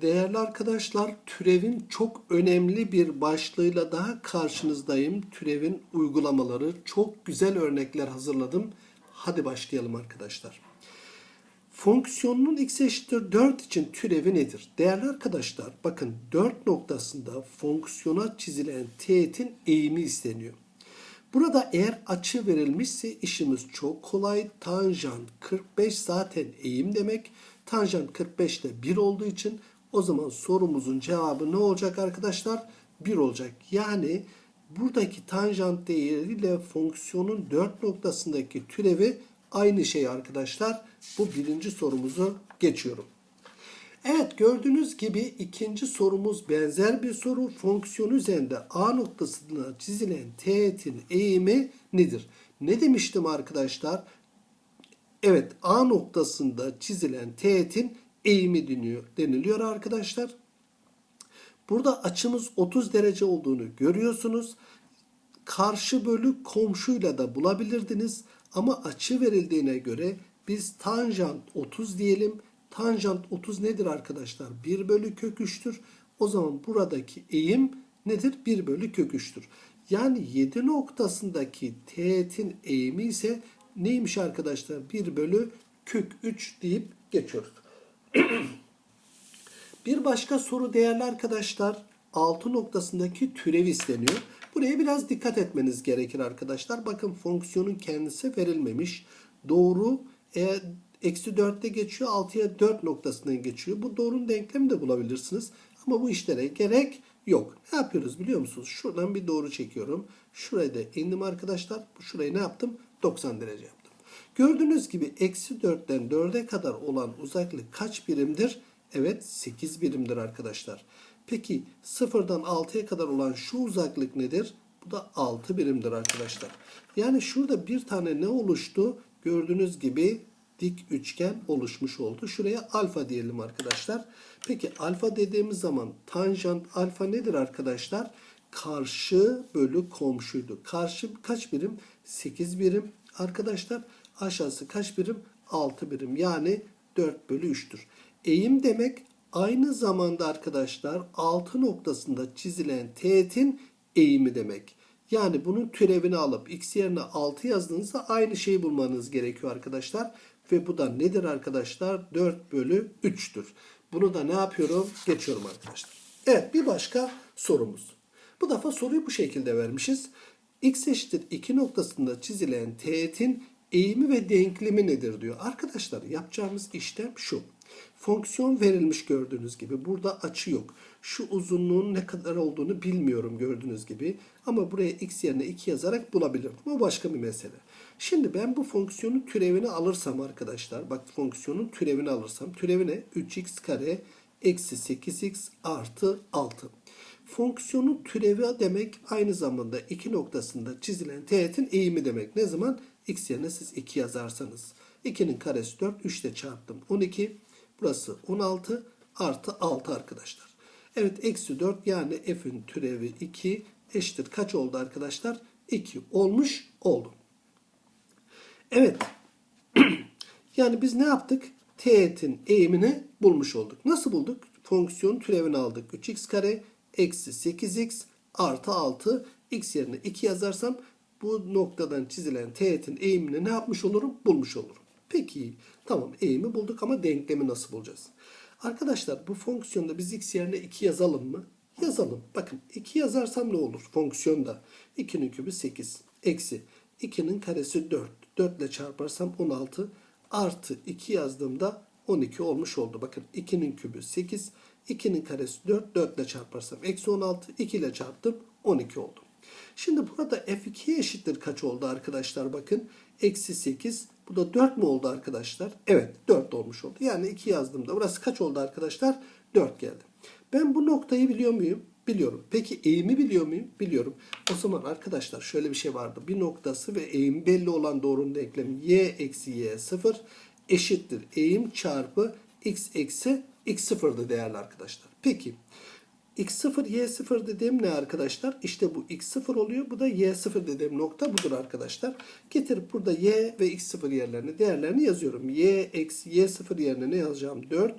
Değerli arkadaşlar, türevin çok önemli bir başlığıyla daha karşınızdayım. Türevin uygulamaları çok güzel örnekler hazırladım. Hadi başlayalım arkadaşlar. Fonksiyonun x eşittir 4 için türevi nedir? Değerli arkadaşlar bakın 4 noktasında fonksiyona çizilen teğetin eğimi isteniyor. Burada eğer açı verilmişse işimiz çok kolay. Tanjant 45 zaten eğim demek. Tanjant 45 de 1 olduğu için o zaman sorumuzun cevabı ne olacak arkadaşlar? 1 olacak. Yani buradaki tanjant değeriyle fonksiyonun 4 noktasındaki türevi aynı şey arkadaşlar. Bu birinci sorumuzu geçiyorum. Evet gördüğünüz gibi ikinci sorumuz benzer bir soru. Fonksiyon üzerinde A noktasına çizilen teğetin eğimi nedir? Ne demiştim arkadaşlar? Evet A noktasında çizilen teğetin eğimi deniyor, deniliyor arkadaşlar. Burada açımız 30 derece olduğunu görüyorsunuz. Karşı bölü komşuyla da bulabilirdiniz. Ama açı verildiğine göre biz tanjant 30 diyelim. Tanjant 30 nedir arkadaşlar? 1 bölü kök 3'tür. O zaman buradaki eğim nedir? 1 bölü kök 3'tür. Yani 7 noktasındaki teğetin eğimi ise neymiş arkadaşlar? 1 bölü kök 3 deyip geçiyoruz. Bir başka soru değerli arkadaşlar 6 noktasındaki türev isteniyor. Buraya biraz dikkat etmeniz gerekir arkadaşlar. Bakın fonksiyonun kendisi verilmemiş. Doğru e, eksi 4'te geçiyor 6'ya 4 noktasından geçiyor. Bu doğrunun denklemi de bulabilirsiniz. Ama bu işlere gerek yok. Ne yapıyoruz biliyor musunuz? Şuradan bir doğru çekiyorum. Şuraya da indim arkadaşlar. Şurayı ne yaptım? 90 derece yaptım. Gördüğünüz gibi eksi 4'ten 4'e kadar olan uzaklık kaç birimdir? Evet 8 birimdir arkadaşlar. Peki 0'dan 6'ya kadar olan şu uzaklık nedir? Bu da 6 birimdir arkadaşlar. Yani şurada bir tane ne oluştu? Gördüğünüz gibi dik üçgen oluşmuş oldu. Şuraya alfa diyelim arkadaşlar. Peki alfa dediğimiz zaman tanjant alfa nedir arkadaşlar? Karşı bölü komşuydu. Karşı kaç birim? 8 birim. Arkadaşlar aşağısı kaç birim? 6 birim. Yani 4 bölü 3'tür. Eğim demek aynı zamanda arkadaşlar 6 noktasında çizilen teğetin eğimi demek. Yani bunun türevini alıp x yerine 6 yazdığınızda aynı şeyi bulmanız gerekiyor arkadaşlar. Ve bu da nedir arkadaşlar? 4 bölü 3'tür. Bunu da ne yapıyorum? Geçiyorum arkadaşlar. Evet bir başka sorumuz. Bu defa soruyu bu şekilde vermişiz. X eşittir 2 noktasında çizilen teğetin eğimi ve denklemi nedir diyor. Arkadaşlar yapacağımız işlem şu. Fonksiyon verilmiş gördüğünüz gibi. Burada açı yok. Şu uzunluğun ne kadar olduğunu bilmiyorum gördüğünüz gibi. Ama buraya x yerine 2 yazarak bulabilirim. Bu başka bir mesele. Şimdi ben bu fonksiyonun türevini alırsam arkadaşlar. Bak fonksiyonun türevini alırsam. Türevi ne? 3x kare eksi 8x artı 6. Fonksiyonun türevi demek aynı zamanda iki noktasında çizilen teğetin eğimi demek. Ne zaman? x yerine siz 2 yazarsanız. 2'nin karesi 4. 3 ile çarptım. 12. Burası 16 artı 6 arkadaşlar. Evet eksi 4 yani f'in türevi 2 eşittir. Kaç oldu arkadaşlar? 2 olmuş oldu. Evet. yani biz ne yaptık? Teğetin eğimini bulmuş olduk. Nasıl bulduk? Fonksiyon türevini aldık. 3x kare eksi 8x artı 6 x yerine 2 yazarsam bu noktadan çizilen teğetin eğimini ne yapmış olurum? Bulmuş olurum. Peki tamam eğimi bulduk ama denklemi nasıl bulacağız? Arkadaşlar bu fonksiyonda biz x yerine 2 yazalım mı? Yazalım. Bakın 2 yazarsam ne olur fonksiyonda? 2'nin kübü 8 eksi 2'nin karesi 4. 4 ile çarparsam 16 artı 2 yazdığımda 12 olmuş oldu. Bakın 2'nin kübü 8 2'nin karesi 4 4 ile çarparsam eksi 16 2 ile çarptım 12 oldu. Şimdi burada f2 eşittir kaç oldu arkadaşlar bakın. Eksi 8 bu da 4 mü oldu arkadaşlar? Evet 4 olmuş oldu. Yani 2 yazdığımda burası kaç oldu arkadaşlar? 4 geldi. Ben bu noktayı biliyor muyum? Biliyorum. Peki eğimi biliyor muyum? Biliyorum. O zaman arkadaşlar şöyle bir şey vardı. Bir noktası ve eğim belli olan doğrunun denklemi y eksi y 0 eşittir. Eğim çarpı x eksi x 0'dı değerli arkadaşlar. Peki x0 y0 dediğim ne arkadaşlar? İşte bu x0 oluyor. Bu da y0 dediğim nokta budur arkadaşlar. Getirip burada y ve x0 yerlerine değerlerini yazıyorum. y eksi y0 yerine ne yazacağım? 4.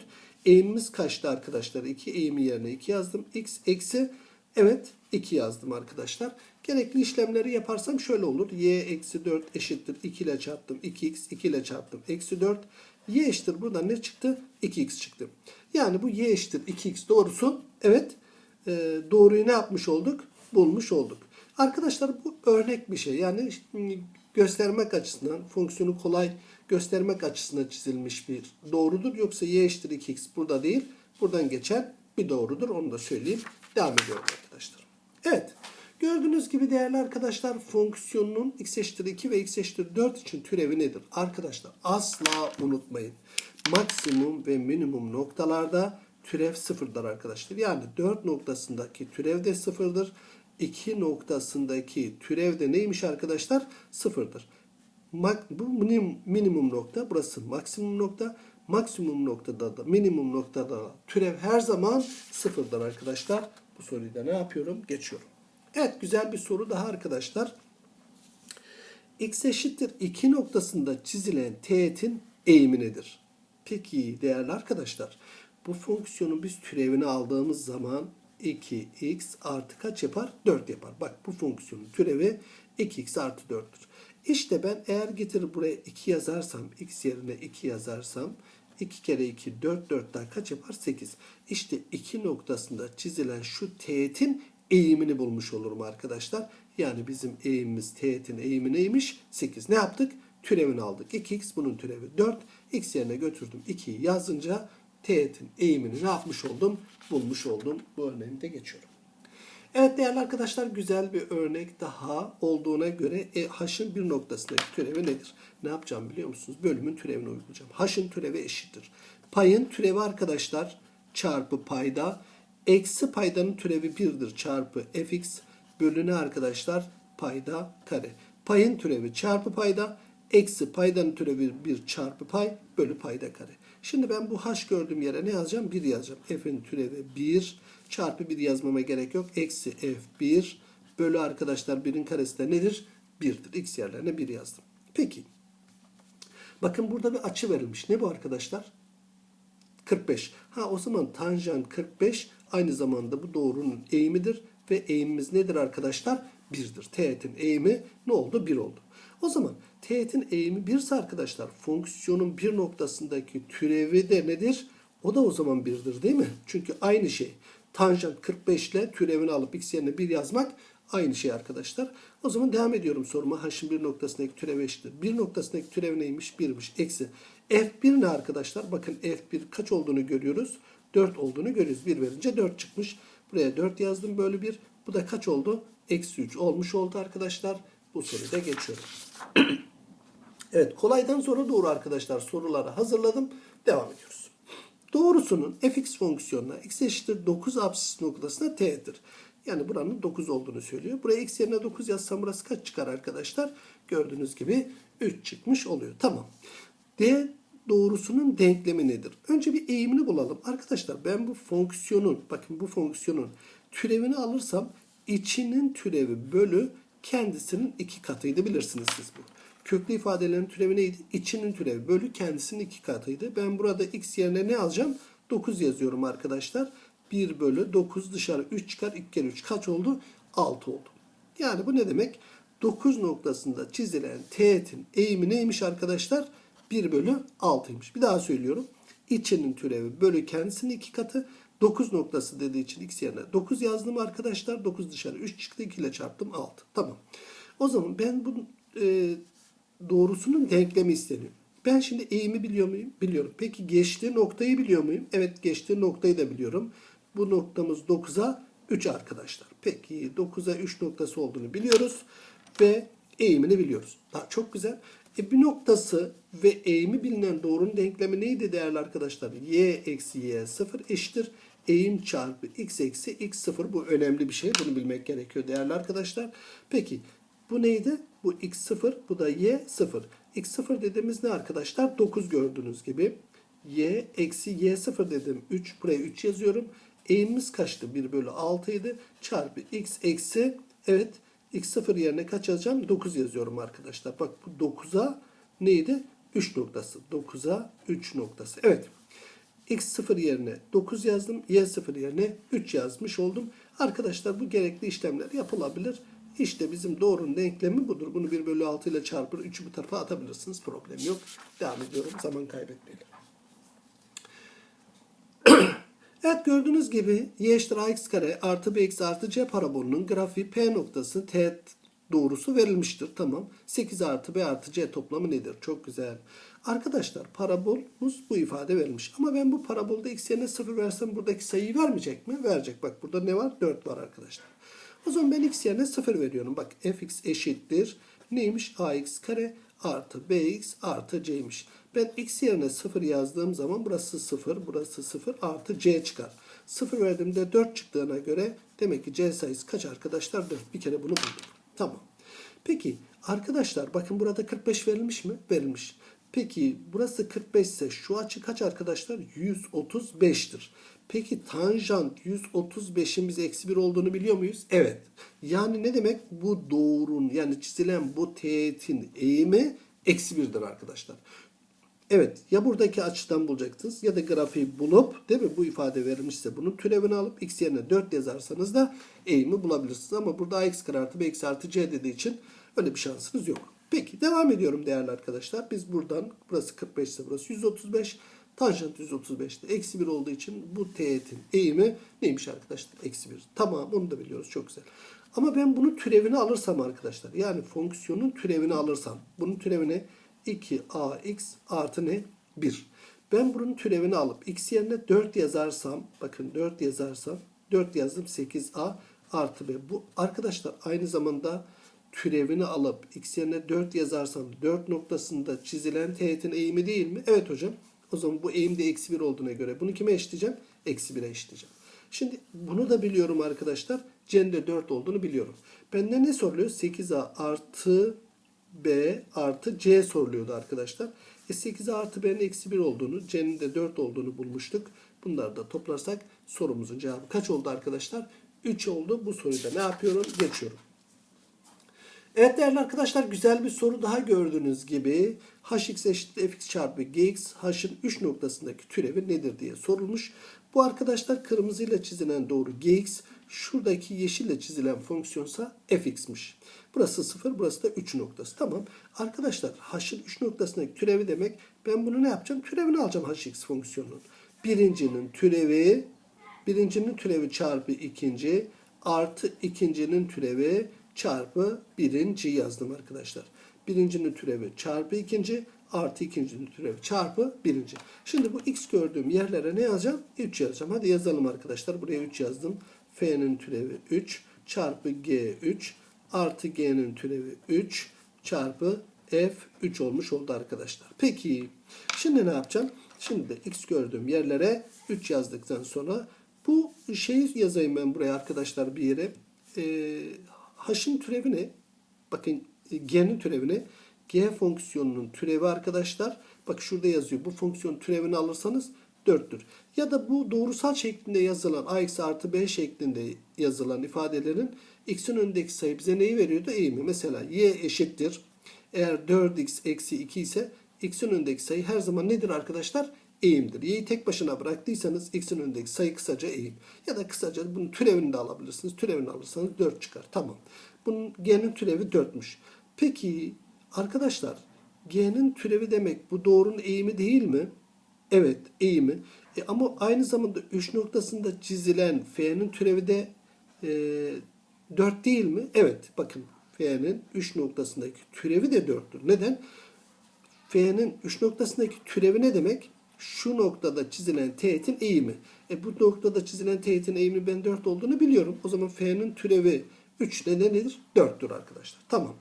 Eğimimiz kaçtı arkadaşlar? 2 eğimi yerine 2 yazdım. X eksi evet 2 yazdım arkadaşlar. Gerekli işlemleri yaparsam şöyle olur. Y eksi 4 eşittir 2 ile çarptım. 2x 2 ile çarptım. Eksi 4. Y eşittir buradan ne çıktı? 2x çıktı. Yani bu y eşittir 2x doğrusu evet e, doğruyu ne yapmış olduk? Bulmuş olduk. Arkadaşlar bu örnek bir şey. Yani göstermek açısından fonksiyonu kolay göstermek açısından çizilmiş bir doğrudur. Yoksa y eşittir 2x burada değil. Buradan geçen bir doğrudur. Onu da söyleyeyim. Devam ediyorum arkadaşlar. Gördüğünüz gibi değerli arkadaşlar fonksiyonunun x eşittir 2 ve x eşittir 4 için türevi nedir? Arkadaşlar asla unutmayın. Maksimum ve minimum noktalarda türev sıfırdır arkadaşlar. Yani 4 noktasındaki türev de sıfırdır. 2 noktasındaki türev de neymiş arkadaşlar? Sıfırdır. Bu minimum nokta, burası maksimum nokta. Maksimum noktada da minimum noktada da türev her zaman sıfırdır arkadaşlar. Bu soruyu da ne yapıyorum? Geçiyorum. Evet güzel bir soru daha arkadaşlar. X eşittir 2 noktasında çizilen teğetin eğimi nedir? Peki değerli arkadaşlar bu fonksiyonun biz türevini aldığımız zaman 2x artı kaç yapar? 4 yapar. Bak bu fonksiyonun türevi 2x artı 4'tür. İşte ben eğer getirip buraya 2 yazarsam, x yerine 2 yazarsam 2 kere 2 4 4 daha kaç yapar? 8. İşte 2 noktasında çizilen şu teğetin eğimini bulmuş olurum arkadaşlar. Yani bizim eğimimiz teğetin eğimi neymiş? 8. Ne yaptık? Türevini aldık. 2x bunun türevi 4. x yerine götürdüm 2'yi yazınca teğetin eğimini ne yapmış oldum? Bulmuş oldum. Bu örneğini de geçiyorum. Evet değerli arkadaşlar güzel bir örnek daha olduğuna göre e, h'ın bir noktasındaki türevi nedir? Ne yapacağım biliyor musunuz? Bölümün türevini uygulayacağım. h'ın türevi eşittir. Payın türevi arkadaşlar çarpı payda eksi paydanın türevi 1'dir çarpı fx bölü ne arkadaşlar? Payda kare. Payın türevi çarpı payda eksi paydanın türevi 1 çarpı pay bölü payda kare. Şimdi ben bu h gördüğüm yere ne yazacağım? 1 yazacağım. f'in türevi 1 çarpı 1 yazmama gerek yok. Eksi f1 bölü arkadaşlar 1'in karesi de nedir? 1'dir. x yerlerine 1 yazdım. Peki. Bakın burada bir açı verilmiş. Ne bu arkadaşlar? 45. Ha o zaman tanjant 45 aynı zamanda bu doğrunun eğimidir ve eğimimiz nedir arkadaşlar? 1'dir. Teğetin eğimi ne oldu? 1 oldu. O zaman teğetin eğimi 1 ise arkadaşlar fonksiyonun bir noktasındaki türevi de nedir? O da o zaman 1'dir değil mi? Çünkü aynı şey. Tanjant 45 ile türevini alıp x yerine 1 yazmak aynı şey arkadaşlar. O zaman devam ediyorum soruma. H'ın bir noktasındaki türev eşittir. Bir noktasındaki türev neymiş? 1'miş. Eksi. F1 ne arkadaşlar? Bakın F1 kaç olduğunu görüyoruz. 4 olduğunu görüyoruz. 1 verince 4 çıkmış. Buraya 4 yazdım böyle bir. Bu da kaç oldu? Eksi 3 olmuş oldu arkadaşlar. Bu soruyu da geçiyorum. evet kolaydan sonra doğru arkadaşlar soruları hazırladım. Devam ediyoruz. Doğrusunun fx fonksiyonuna x eşittir 9 absis noktasına t'dir. Yani buranın 9 olduğunu söylüyor. Buraya x yerine 9 yazsam burası kaç çıkar arkadaşlar? Gördüğünüz gibi 3 çıkmış oluyor. Tamam. D doğrusunun denklemi nedir? Önce bir eğimini bulalım. Arkadaşlar ben bu fonksiyonun, bakın bu fonksiyonun türevini alırsam içinin türevi bölü kendisinin iki katıydı bilirsiniz siz bu. Köklü ifadelerin türevi neydi? İçinin türevi bölü kendisinin iki katıydı. Ben burada x yerine ne alacağım? 9 yazıyorum arkadaşlar. 1 bölü 9 dışarı 3 çıkar. 2 kere 3 kaç oldu? 6 oldu. Yani bu ne demek? 9 noktasında çizilen teğetin eğimi neymiş arkadaşlar? 1 bölü 6'ymış. Bir daha söylüyorum. İçinin türevi bölü kendisinin iki katı. 9 noktası dediği için x yerine 9 yazdım arkadaşlar. 9 dışarı 3 çıktı. 2 ile çarptım 6. Tamam. O zaman ben bu e, doğrusunun denklemi isteniyor. Ben şimdi eğimi biliyor muyum? Biliyorum. Peki geçtiği noktayı biliyor muyum? Evet geçtiği noktayı da biliyorum. Bu noktamız 9'a 3 arkadaşlar. Peki 9'a 3 noktası olduğunu biliyoruz. Ve eğimini biliyoruz. Daha çok güzel. E bir noktası ve eğimi bilinen doğrunun denklemi neydi değerli arkadaşlar? y eksi y 0 eşittir. Eğim çarpı x eksi x 0 bu önemli bir şey. Bunu bilmek gerekiyor değerli arkadaşlar. Peki bu neydi? Bu x 0 bu da y 0. x 0 dediğimiz ne arkadaşlar? 9 gördüğünüz gibi. y eksi y 0 dedim. 3 buraya 3 yazıyorum. Eğimimiz kaçtı? 1 bölü 6 idi. Çarpı x eksi evet x0 yerine kaç yazacağım? 9 yazıyorum arkadaşlar. Bak bu 9'a neydi? 3 noktası. 9'a 3 noktası. Evet. x0 yerine 9 yazdım. y0 yerine 3 yazmış oldum. Arkadaşlar bu gerekli işlemler yapılabilir. İşte bizim doğrunun denklemi budur. Bunu 1 bölü 6 ile çarpır. 3'ü bu tarafa atabilirsiniz. Problem yok. Devam ediyorum. Zaman kaybetmeyelim. Evet gördüğünüz gibi y eşittir ax kare artı bx artı c parabolünün grafiği p noktası teğet doğrusu verilmiştir. Tamam. 8 artı b artı c toplamı nedir? Çok güzel. Arkadaşlar parabolumuz bu ifade verilmiş. Ama ben bu parabolda x yerine 0 versem buradaki sayıyı vermeyecek mi? Verecek. Bak burada ne var? 4 var arkadaşlar. O zaman ben x yerine 0 veriyorum. Bak fx eşittir. Neymiş? ax kare artı bx artı c'ymiş. Ben x yerine 0 yazdığım zaman burası 0, burası 0 artı c çıkar. 0 verdiğimde 4 çıktığına göre demek ki c sayısı kaç arkadaşlar? 4. Bir kere bunu bulduk. Tamam. Peki arkadaşlar bakın burada 45 verilmiş mi? Verilmiş. Peki burası 45 ise şu açı kaç arkadaşlar? 135'tir. Peki tanjant 135'in biz eksi 1 olduğunu biliyor muyuz? Evet. Yani ne demek? Bu doğrunun yani çizilen bu teğetin eğimi eksi 1'dir arkadaşlar. Evet ya buradaki açıdan bulacaksınız ya da grafiği bulup değil mi bu ifade verilmişse bunun türevini alıp x yerine 4 yazarsanız da eğimi bulabilirsiniz. Ama burada ax kare artı bx artı c dediği için öyle bir şansınız yok. Peki devam ediyorum değerli arkadaşlar. Biz buradan burası 45 ise burası 135. Tanjant 135'te eksi 1 olduğu için bu teğetin eğimi neymiş arkadaşlar? Eksi 1. Tamam onu da biliyoruz çok güzel. Ama ben bunun türevini alırsam arkadaşlar yani fonksiyonun türevini alırsam bunun türevini 2ax artı ne? 1. Ben bunun türevini alıp x yerine 4 yazarsam bakın 4 yazarsam 4 yazdım 8a artı b. Bu arkadaşlar aynı zamanda türevini alıp x yerine 4 yazarsam 4 noktasında çizilen teğetin eğimi değil mi? Evet hocam. O zaman bu eğim de eksi 1 olduğuna göre bunu kime eşitleyeceğim? Eksi 1'e eşitleyeceğim. Şimdi bunu da biliyorum arkadaşlar. C'nin de 4 olduğunu biliyorum. Benden ne soruluyor? 8a artı b artı c soruluyordu arkadaşlar. E 8 artı b'nin eksi 1 olduğunu, c'nin de 4 olduğunu bulmuştuk. Bunları da toplarsak sorumuzun cevabı kaç oldu arkadaşlar? 3 oldu. Bu soruyu da ne yapıyorum? Geçiyorum. Evet değerli arkadaşlar güzel bir soru daha gördüğünüz gibi hx eşittir fx çarpı gx h'ın 3 noktasındaki türevi nedir diye sorulmuş. Bu arkadaşlar kırmızıyla çizilen doğru gx şuradaki yeşille çizilen fonksiyonsa fx'miş. Burası 0 burası da 3 noktası. Tamam. Arkadaşlar h'ın 3 noktasındaki türevi demek ben bunu ne yapacağım? Türevini alacağım hx fonksiyonunun. Birincinin türevi birincinin türevi çarpı ikinci artı ikincinin türevi çarpı birinci yazdım arkadaşlar. Birincinin türevi çarpı ikinci artı ikincinin türevi çarpı birinci. Şimdi bu x gördüğüm yerlere ne yazacağım? 3 yazacağım. Hadi yazalım arkadaşlar. Buraya 3 yazdım. F'nin türevi 3 çarpı G3 artı G'nin türevi 3 çarpı F 3 olmuş oldu arkadaşlar. Peki şimdi ne yapacağım? Şimdi de x gördüğüm yerlere 3 yazdıktan sonra bu şeyi yazayım ben buraya arkadaşlar bir yere. Ee, h'ın türevi? Bakın g'nin türevi ne? g fonksiyonunun türevi arkadaşlar. Bak şurada yazıyor. Bu fonksiyon türevini alırsanız 4'tür. Ya da bu doğrusal şeklinde yazılan ax artı b şeklinde yazılan ifadelerin x'in önündeki sayı bize neyi veriyordu? Eğimi. Mesela y eşittir. Eğer 4x eksi 2 ise x'in önündeki sayı her zaman nedir arkadaşlar? Eğimdir. Y'yi tek başına bıraktıysanız x'in önündeki sayı kısaca eğim. Ya da kısaca bunun türevini de alabilirsiniz. Türevini alırsanız 4 çıkar. Tamam. Bunun g'nin türevi 4'müş. Peki arkadaşlar g'nin türevi demek bu doğrunun eğimi değil mi? Evet eğimi. E, ama aynı zamanda 3 noktasında çizilen f'nin türevi de e, 4 değil mi? Evet bakın f'nin 3 noktasındaki türevi de 4'tür. Neden? F'nin 3 noktasındaki türevi ne demek? Şu noktada çizilen teğetin eğimi. E bu noktada çizilen teğetin eğimi ben 4 olduğunu biliyorum. O zaman F'nin türevi 3 de nedir? 4'tür arkadaşlar. Tamam.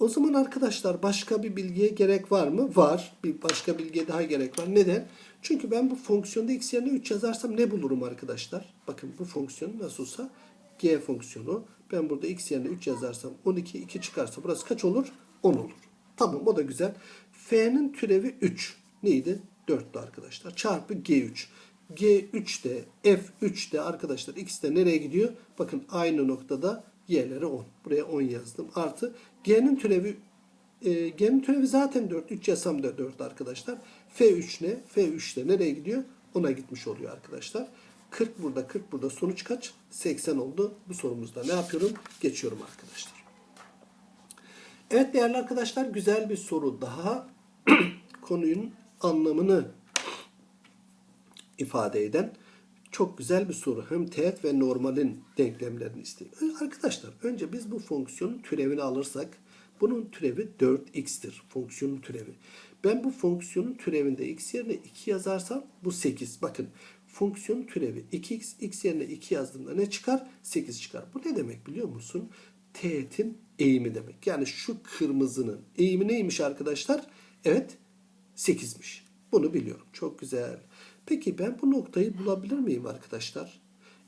O zaman arkadaşlar başka bir bilgiye gerek var mı? Var. Bir başka bilgiye daha gerek var. Neden? Çünkü ben bu fonksiyonda x yerine 3 yazarsam ne bulurum arkadaşlar? Bakın bu fonksiyon nasılsa g fonksiyonu. Ben burada x yerine 3 yazarsam 12, 2 çıkarsa burası kaç olur? 10 olur. Tamam o da güzel. F'nin türevi 3. Neydi? 4'tü arkadaşlar. Çarpı G3. G3 de F3 de arkadaşlar ikisi de nereye gidiyor? Bakın aynı noktada y'lere 10. Buraya 10 yazdım. Artı G'nin türevi e, G'nin türevi zaten 4. 3 yazsam da 4 arkadaşlar. F3 ne? F3 de nereye gidiyor? Ona gitmiş oluyor arkadaşlar. 40 burada 40 burada sonuç kaç? 80 oldu. Bu sorumuzda ne yapıyorum? Geçiyorum arkadaşlar. Evet değerli arkadaşlar güzel bir soru daha. Konunun anlamını ifade eden çok güzel bir soru. Hem teğet ve normalin denklemlerini istiyor. Arkadaşlar önce biz bu fonksiyonun türevini alırsak bunun türevi 4x'tir. Fonksiyonun türevi. Ben bu fonksiyonun türevinde x yerine 2 yazarsam bu 8. Bakın fonksiyonun türevi 2x, x yerine 2 yazdığımda ne çıkar? 8 çıkar. Bu ne demek biliyor musun? Teğetin eğimi demek. Yani şu kırmızının eğimi neymiş arkadaşlar? Evet 8'miş. Bunu biliyorum. Çok güzel. Peki ben bu noktayı bulabilir miyim arkadaşlar?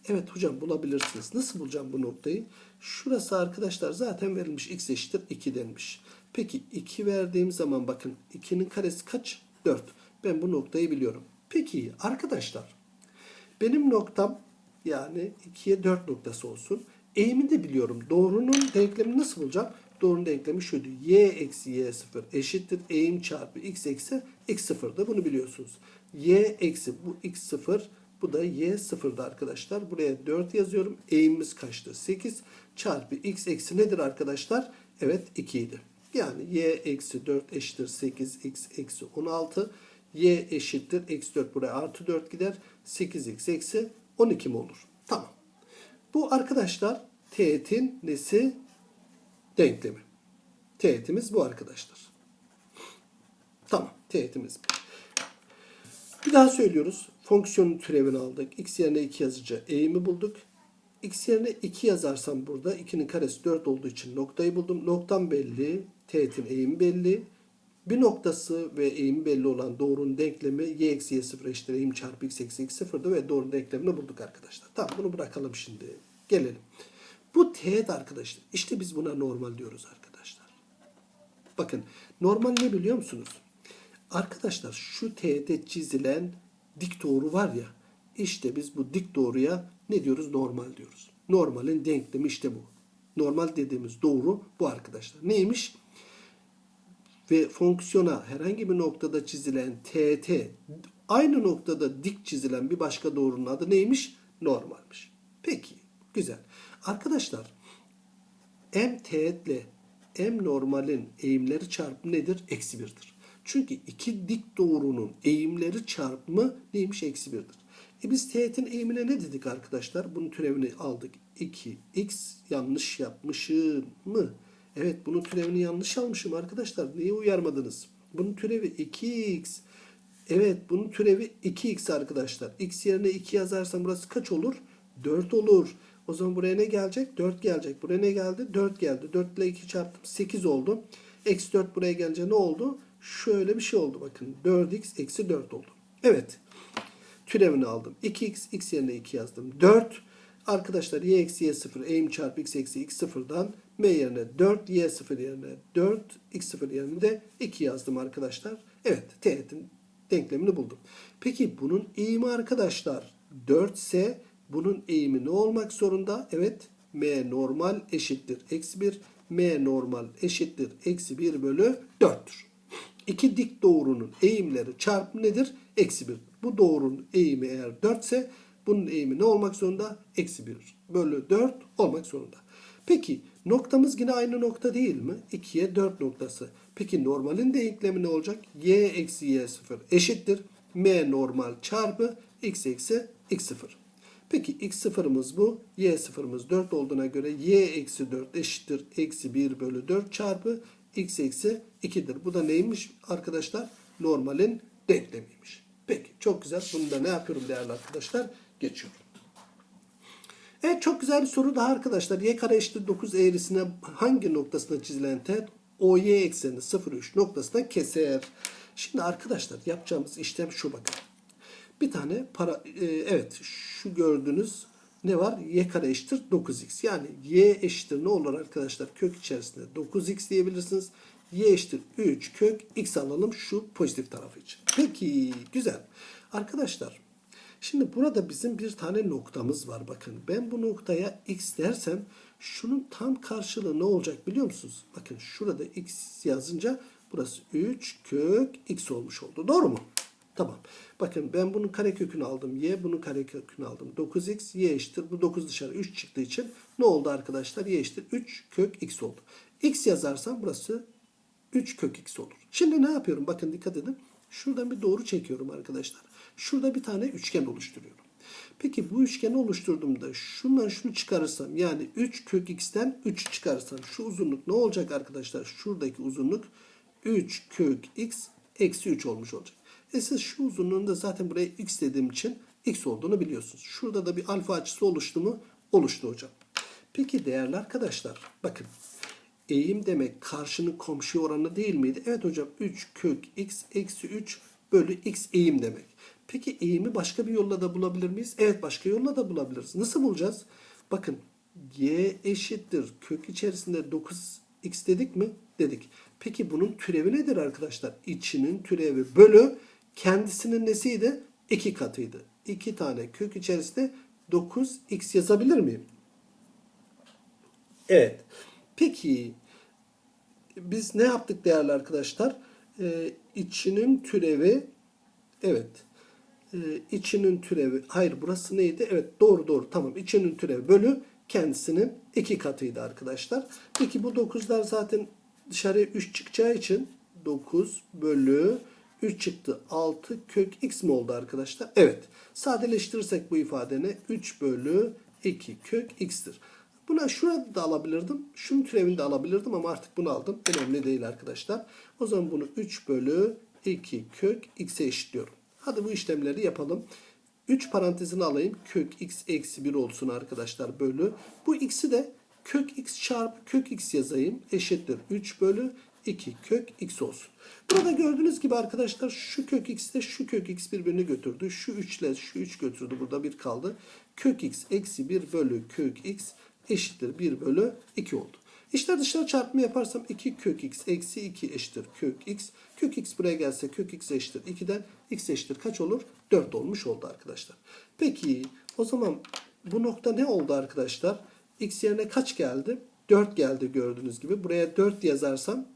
Evet hocam bulabilirsiniz. Nasıl bulacağım bu noktayı? Şurası arkadaşlar zaten verilmiş. x eşittir 2 denmiş. Peki 2 verdiğim zaman bakın 2'nin karesi kaç? 4. Ben bu noktayı biliyorum. Peki arkadaşlar benim noktam yani 2'ye 4 noktası olsun. Eğimi de biliyorum. Doğrunun denklemini nasıl bulacağım? Doğrunun denklemi şuydu. y eksi y sıfır eşittir eğim çarpı x eksi x sıfırdı. Bunu biliyorsunuz. Y eksi bu x sıfır bu da y sıfırdı arkadaşlar. Buraya 4 yazıyorum. Eğimimiz kaçtı? 8 çarpı x eksi nedir arkadaşlar? Evet 2 idi. Yani y eksi 4 eşittir 8 x eksi 16 y eşittir eksi 4 buraya artı 4 gider. 8x eksi 12 mi olur? Tamam. Bu arkadaşlar teğetin nesi? Denklemi. Teğetimiz bu arkadaşlar. Tamam. Teğetimiz bu. Bir daha söylüyoruz. Fonksiyonun türevini aldık. X yerine 2 yazıcı eğimi bulduk. X yerine 2 yazarsam burada 2'nin karesi 4 olduğu için noktayı buldum. Noktam belli. Teğetin eğimi belli. Bir noktası ve eğimi belli olan doğrunun denklemi y eksi y sıfır eşittir eğim çarpı x eksi x sıfırdı ve doğrunun denklemini bulduk arkadaşlar. Tamam bunu bırakalım şimdi. Gelelim. Bu teğet arkadaşlar. İşte biz buna normal diyoruz arkadaşlar. Bakın normal ne biliyor musunuz? Arkadaşlar şu teğete çizilen dik doğru var ya işte biz bu dik doğruya ne diyoruz? Normal diyoruz. Normalin denklemi işte bu. Normal dediğimiz doğru bu arkadaşlar. Neymiş? Ve fonksiyona herhangi bir noktada çizilen TT aynı noktada dik çizilen bir başka doğrunun adı neymiş? Normalmiş. Peki. Güzel. Arkadaşlar m teğetle m normalin eğimleri çarpımı nedir? Eksi birdir. Çünkü iki dik doğrunun eğimleri çarpımı neymiş? Eksi birdir. E biz teğetin eğimine ne dedik arkadaşlar? Bunun türevini aldık. 2x yanlış yapmışım mı? Evet bunun türevini yanlış almışım arkadaşlar. Niye uyarmadınız? Bunun türevi 2x. Evet bunun türevi 2x arkadaşlar. x yerine 2 yazarsam burası kaç olur? 4 olur. O zaman buraya ne gelecek? 4 gelecek. Buraya ne geldi? 4 geldi. 4 ile 2 çarptım. 8 oldu. Eksi 4 buraya gelince ne oldu? Şöyle bir şey oldu bakın. 4x eksi 4 oldu. Evet. Türevini aldım. 2x, x yerine 2 yazdım. 4. Arkadaşlar y eksi y 0 eğim çarpı x eksi x sıfırdan m yerine 4, y 0 yerine 4, x 0 yerine de 2 yazdım arkadaşlar. Evet teğetin denklemini buldum. Peki bunun eğimi arkadaşlar 4 ise bunun eğimi ne olmak zorunda? Evet m normal eşittir eksi 1, m normal eşittir eksi 1 bölü 4'tür. İki dik doğrunun eğimleri çarpımı nedir? Eksi 1. Bu doğrunun eğimi eğer 4 ise bunun eğimi ne olmak zorunda? Eksi 1 bölü 4 olmak zorunda. Peki noktamız yine aynı nokta değil mi? 2'ye 4 noktası. Peki normalin denklemi ne olacak? y eksi y 0 eşittir. m normal çarpı x eksi x 0. Peki x sıfırımız bu. Y sıfırımız 4 olduğuna göre y eksi 4 eşittir. Eksi 1 bölü 4 çarpı x eksi 2'dir. Bu da neymiş arkadaşlar? Normalin denklemiymiş. Peki çok güzel. Bunu da ne yapıyorum değerli arkadaşlar? Geçiyorum. Evet çok güzel bir soru daha arkadaşlar. Y kare eşittir 9 eğrisine hangi noktasına çizilen teğet OY ekseni 0,3 noktasına keser. Şimdi arkadaşlar yapacağımız işlem şu bakın. Bir tane para e, evet şu gördüğünüz ne var? Y kare eşittir 9x. Yani y eşittir ne olur arkadaşlar? Kök içerisinde 9x diyebilirsiniz. Y eşittir 3 kök x alalım şu pozitif tarafı için. Peki güzel. Arkadaşlar şimdi burada bizim bir tane noktamız var bakın. Ben bu noktaya x dersem şunun tam karşılığı ne olacak biliyor musunuz? Bakın şurada x yazınca burası 3 kök x olmuş oldu. Doğru mu? Tamam. Bakın ben bunun karekökünü aldım. Y bunun karekökünü aldım. 9x y eşittir. Bu 9 dışarı 3 çıktığı için ne oldu arkadaşlar? Y eşittir 3 kök x oldu. x yazarsam burası 3 kök x olur. Şimdi ne yapıyorum? Bakın dikkat edin. Şuradan bir doğru çekiyorum arkadaşlar. Şurada bir tane üçgen oluşturuyorum. Peki bu üçgeni oluşturduğumda şundan şunu çıkarırsam yani 3 kök x'ten 3 çıkarırsam şu uzunluk ne olacak arkadaşlar? Şuradaki uzunluk 3 kök x eksi 3 olmuş olacak. E siz şu uzunluğun da zaten buraya x dediğim için x olduğunu biliyorsunuz. Şurada da bir alfa açısı oluştu mu? Oluştu hocam. Peki değerli arkadaşlar bakın eğim demek karşının komşu oranı değil miydi? Evet hocam 3 kök x eksi 3 bölü x eğim demek. Peki eğimi başka bir yolla da bulabilir miyiz? Evet başka yolla da bulabiliriz. Nasıl bulacağız? Bakın y eşittir kök içerisinde 9x dedik mi? Dedik. Peki bunun türevi nedir arkadaşlar? İçinin türevi bölü kendisinin nesiydi? 2 katıydı. 2 tane kök içerisinde 9x yazabilir miyim? Evet. Peki biz ne yaptık değerli arkadaşlar? Ee, içinin türevi evet. Ee, içinin türevi hayır burası neydi? Evet doğru doğru tamam. İçinin türevi bölü kendisinin iki katıydı arkadaşlar. Peki bu 9'lar zaten dışarıya 3 çıkacağı için 9 bölü 3 çıktı. 6 kök x mi oldu arkadaşlar? Evet. Sadeleştirirsek bu ifadeni 3 bölü 2 kök x'tir. Buna şurada da alabilirdim. Şunun türevini de alabilirdim ama artık bunu aldım. Önemli değil arkadaşlar. O zaman bunu 3 bölü 2 kök x'e eşitliyorum. Hadi bu işlemleri yapalım. 3 parantezini alayım. Kök x eksi 1 olsun arkadaşlar bölü. Bu x'i de kök x çarpı kök x yazayım. Eşittir 3 bölü 2 kök x olsun. Burada gördüğünüz gibi arkadaşlar şu kök x ile şu kök x birbirini götürdü. Şu 3 ile şu 3 götürdü. Burada 1 kaldı. Kök x eksi 1 bölü kök x eşittir 1 bölü 2 oldu. İşler dışarı çarpımı yaparsam 2 kök x eksi 2 eşittir kök x. Kök x buraya gelse kök x eşittir 2'den x eşittir kaç olur? 4 olmuş oldu arkadaşlar. Peki o zaman bu nokta ne oldu arkadaşlar? x yerine kaç geldi? 4 geldi gördüğünüz gibi. Buraya 4 yazarsam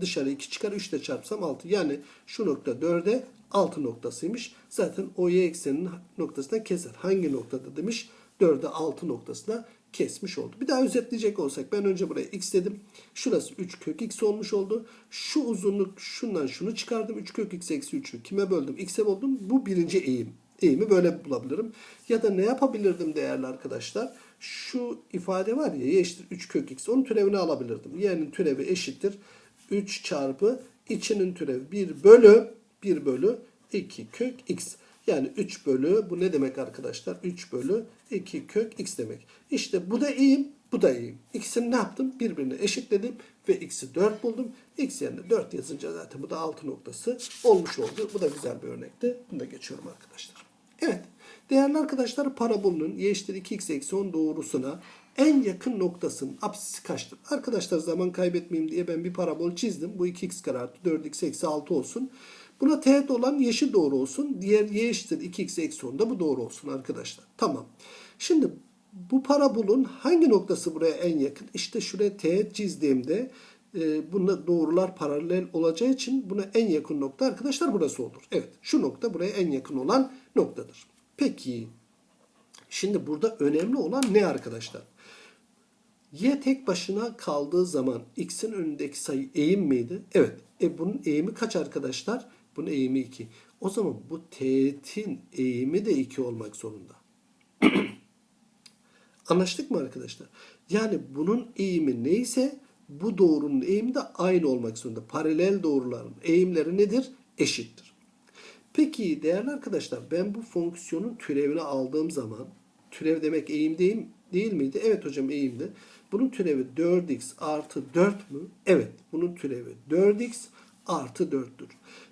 dışarı 2 çıkar 3 ile çarpsam 6. Yani şu nokta 4'e 6 noktasıymış. Zaten OY ekseninin noktasına keser. Hangi noktada demiş? 4'e 6 noktasına kesmiş oldu. Bir daha özetleyecek olsak ben önce buraya x dedim. Şurası 3 kök x olmuş oldu. Şu uzunluk şundan şunu çıkardım. 3 kök x eksi 3'ü kime böldüm? X'e böldüm. Bu birinci eğim. Eğimi böyle bulabilirim. Ya da ne yapabilirdim değerli arkadaşlar? Şu ifade var ya y eşittir 3 kök x. Onun türevini alabilirdim. Y'nin türevi eşittir 3 çarpı içinin türevi 1 bölü 1 bölü 2 kök x. Yani 3 bölü bu ne demek arkadaşlar? 3 bölü 2 kök x demek. İşte bu da eğim, bu da eğim. İkisini ne yaptım? Birbirine eşitledim ve x'i 4 buldum. x yerine 4 yazınca zaten bu da 6 noktası olmuş oldu. Bu da güzel bir örnekti. Bunu da geçiyorum arkadaşlar. Evet. Değerli arkadaşlar parabolünün y eşittir 2x eksi 10 doğrusuna en yakın noktasının apsisi kaçtır? Arkadaşlar zaman kaybetmeyeyim diye ben bir parabol çizdim. Bu 2x kare artı 4x eksi 6 olsun. Buna teğet olan yeşil doğru olsun. Diğer y eşittir 2x eksi 10 da bu doğru olsun arkadaşlar. Tamam. Şimdi bu parabolun hangi noktası buraya en yakın? İşte şuraya teğet çizdiğimde e, buna doğrular paralel olacağı için buna en yakın nokta arkadaşlar burası olur. Evet şu nokta buraya en yakın olan noktadır. Peki şimdi burada önemli olan ne arkadaşlar? Y tek başına kaldığı zaman x'in önündeki sayı eğim miydi? Evet. E bunun eğimi kaç arkadaşlar? Bunun eğimi 2. O zaman bu teğetin eğimi de 2 olmak zorunda. Anlaştık mı arkadaşlar? Yani bunun eğimi neyse bu doğrunun eğimi de aynı olmak zorunda. Paralel doğruların eğimleri nedir? Eşittir. Peki değerli arkadaşlar ben bu fonksiyonun türevini aldığım zaman türev demek eğim değil, değil miydi? Evet hocam eğimdi. Bunun türevi 4x artı 4 mü? Evet. Bunun türevi 4x artı 4'tür.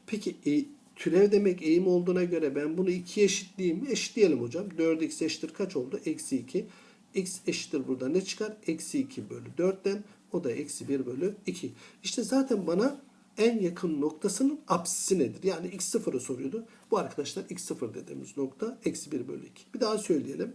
Peki e, türev demek eğim olduğuna göre ben bunu 2'ye eşitleyeyim mi? Eşitleyelim hocam. 4x eşittir kaç oldu? Eksi 2. x eşittir burada ne çıkar? Eksi 2 bölü 4'ten. O da eksi 1 bölü 2. İşte zaten bana en yakın noktasının apsisi nedir? Yani x0'ı soruyordu. Bu arkadaşlar x0 dediğimiz nokta eksi 1 bölü 2. Bir daha söyleyelim.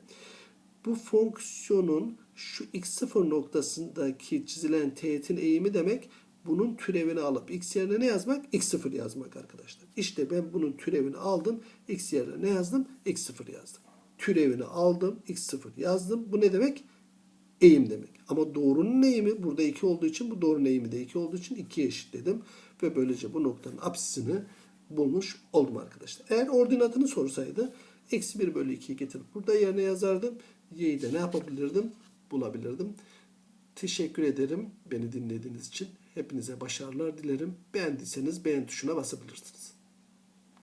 Bu fonksiyonun şu x0 noktasındaki çizilen teğetin eğimi demek bunun türevini alıp x yerine ne yazmak? x0 yazmak arkadaşlar. İşte ben bunun türevini aldım. x yerine ne yazdım? x0 yazdım. Türevini aldım. x0 yazdım. Bu ne demek? Eğim demek. Ama doğrunun eğimi burada 2 olduğu için bu doğrunun eğimi de 2 olduğu için 2'ye eşitledim. Ve böylece bu noktanın apsisini bulmuş oldum arkadaşlar. Eğer ordinatını sorsaydı eksi 1 bölü 2'yi getirip burada yerine yazardım. Y'yi de ne yapabilirdim? Bulabilirdim. Teşekkür ederim beni dinlediğiniz için. Hepinize başarılar dilerim. Beğendiyseniz beğen tuşuna basabilirsiniz.